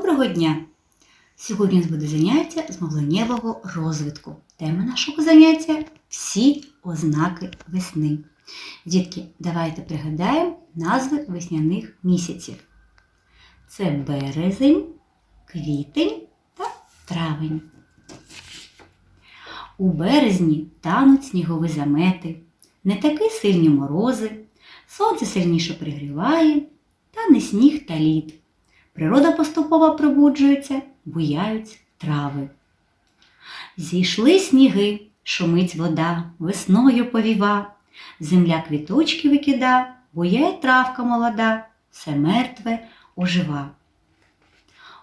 Доброго дня! Сьогодні у нас буде заняття з мовленнєвого розвитку. Тема нашого заняття всі ознаки весни. Дітки, давайте пригадаємо назви весняних місяців. Це березень, квітень та травень. У березні тануть снігові замети, не такі сильні морози, сонце сильніше пригріває, та не сніг та лід. Природа поступово пробуджується, буяють трави. Зійшли сніги, шумить вода, весною повіва, земля квіточки викида, буяє травка молода, все мертве ожива.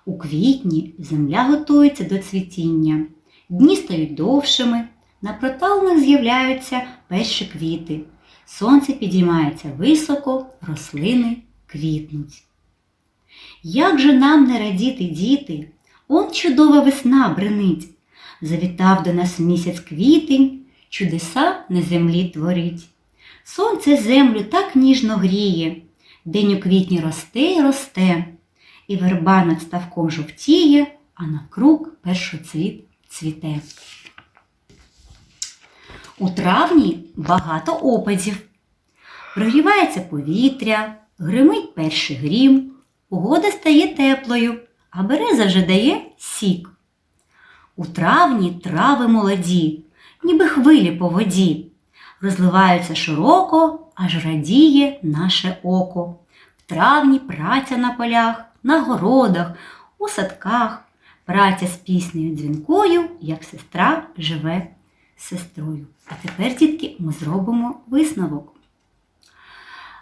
У квітні земля готується до цвітіння, дні стають довшими, на проталинах з'являються перші квіти, сонце підіймається високо, рослини квітнуть. Як же нам не радіти, діти? Он чудова весна бренить. Завітав до нас місяць квітень, чудеса на землі творить. Сонце землю так ніжно гріє, день у квітні росте й росте, і верба над ставком жовтіє, а навкруг першоцвіт цвіте. У травні багато опадів. Прогрівається повітря, гримить перший грім, погода стає теплою, а береза вже дає сік. У травні трави молоді, ніби хвилі по воді, розливаються широко, аж радіє наше око. В травні праця на полях, на городах, у садках, праця з піснею дзвінкою, як сестра живе з сестрою. А тепер, дітки, ми зробимо висновок.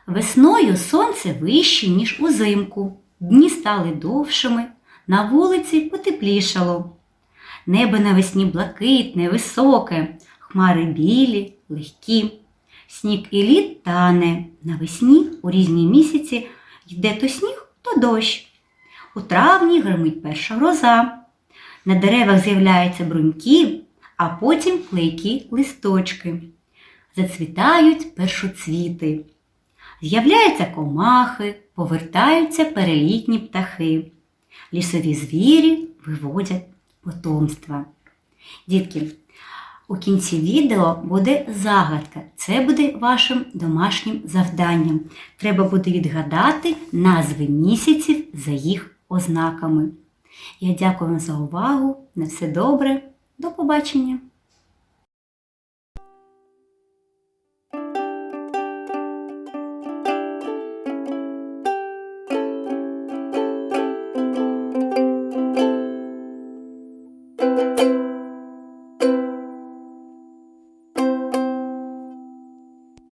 Весною сонце вище, ніж узимку. Дні стали довшими, на вулиці потеплішало. Небо навесні блакитне, високе, хмари білі, легкі. Сніг і лід тане. Навесні у різні місяці йде то сніг, то дощ. У травні гримить перша гроза. На деревах з'являються бруньки, а потім клейкі листочки. Зацвітають першоцвіти. З'являються комахи, повертаються перелітні птахи. Лісові звірі виводять потомства. Дітки, у кінці відео буде загадка. Це буде вашим домашнім завданням. Треба буде відгадати назви місяців за їх ознаками. Я дякую вам за увагу. На все добре. До побачення! you